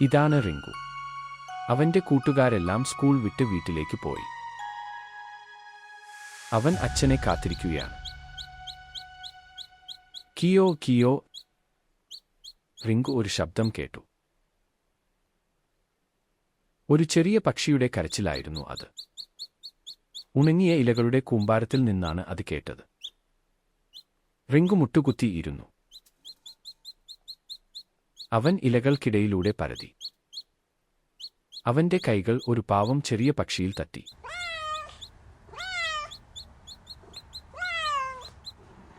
ഇതാണ് റിങ്കു. അവന്റെ കൂട്ടുകാരെല്ലാം സ്കൂൾ വിട്ട് വീട്ടിലേക്ക് പോയി. അവൻ അച്ഛനെ കാത്തിരിക്കുകയാണ്. കിയോ കിയോ. റിങ്കു ഒരു ശബ്ദം കേട്ടു. ഒരു ചെറിയ പക്ഷിയുടെ കരച്ചിലായിരുന്നു അത്. ഉണങ്ങിയ ഇലകളുടെ കൂമ്പാരത്തിൽ നിന്നാണ് അത് കേട്ടത്. റിങ്കു മുട്ടുകുത്തിയിരുന്നു അവൻ ഇലകൾക്കിടയിലൂടെ പരതി. അവന്റെ കൈകൾ ഒരു പാവം ചെറിയ പക്ഷിയിൽ തട്ടി.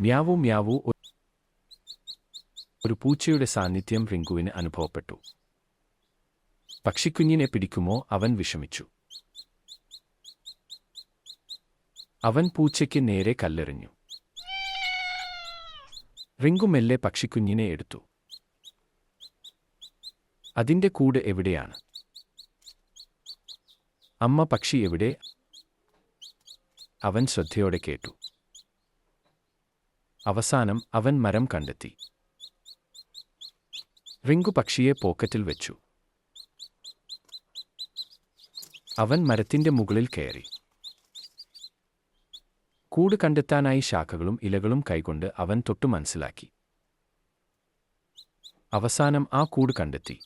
മ്യാവു മ്യാവു ഒരു പൂച്ചയുടെ സാന്നിധ്യം റിങ്കുവിന് അനുഭവപ്പെട്ടു. പക്ഷിക്കുഞ്ഞിനെ പിടിക്കുമോ? അവൻ വിഷമിച്ചു. അവൻ പൂച്ചയ്ക്ക് നേരെ കല്ലെറിഞ്ഞു. റിങ്കു മെല്ലെ പക്ഷിക്കുഞ്ഞിനെ എടുത്തു. അതിന്റെ കൂട് എവിടെയാണ്? അമ്മ പക്ഷി എവിടെ? അവൻ ശ്രദ്ധയോടെ കേട്ടു. അവസാനം അവൻ മരം കണ്ടെത്തി. റിങ്കു പക്ഷിയെ പോക്കറ്റിൽ വെച്ചു. അവൻ മരത്തിന്റെ മുകളിൽ കയറി. കൂട് കണ്ടെത്താനായി ശാഖകളും ഇലകളും കൈകൊണ്ട് അവൻ തൊട്ടു മനസ്സിലാക്കി അവസാനം ആ കൂട് കണ്ടെത്തി.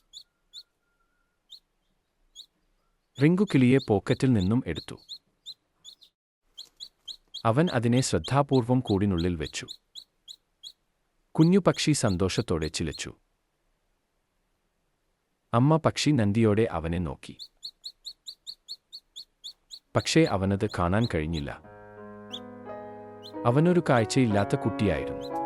റിങ്കു കിളിയെ പോക്കറ്റിൽ നിന്നും എടുത്തു. അവൻ അതിനെ ശ്രദ്ധാപൂർവം കൂടിനുള്ളിൽ വെച്ചു. കുഞ്ഞു പക്ഷി സന്തോഷത്തോടെ ചിലച്ചു. അമ്മ പക്ഷി നന്ദിയോടെ അവനെ നോക്കി. പക്ഷേ അവനത് കാണാൻ കഴിഞ്ഞില്ല. അവനൊരു കാഴ്ചയില്ലാത്ത കുട്ടിയായിരുന്നു.